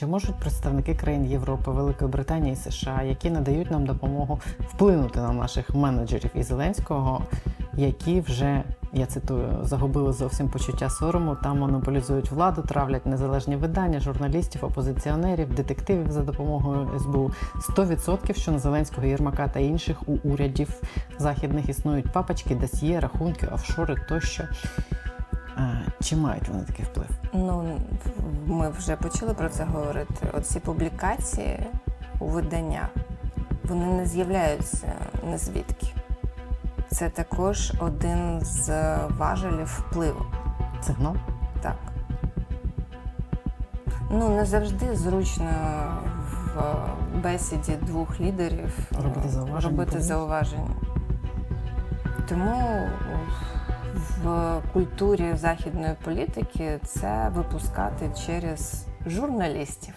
Чи можуть представники країн Європи, Великої Британії і США, які надають нам допомогу вплинути на наших менеджерів і Зеленського, які вже я цитую, загубили зовсім почуття сорому та монополізують владу, травлять незалежні видання, журналістів, опозиціонерів, детективів за допомогою СБУ. 100% що на Зеленського Єрмака та інших у урядів західних існують папочки, досьє, рахунки, офшори тощо. А, Чи мають вони такий вплив? Ну, ми вже почали про це говорити. Оці публікації у виданнях, вони не з'являються не звідки. Це також один з важелів впливу. Сигнал? Так. Ну, не завжди зручно в бесіді двох лідерів е, Робити зауваження робити зауваження. Тому в культурі західної політики це випускати через журналістів.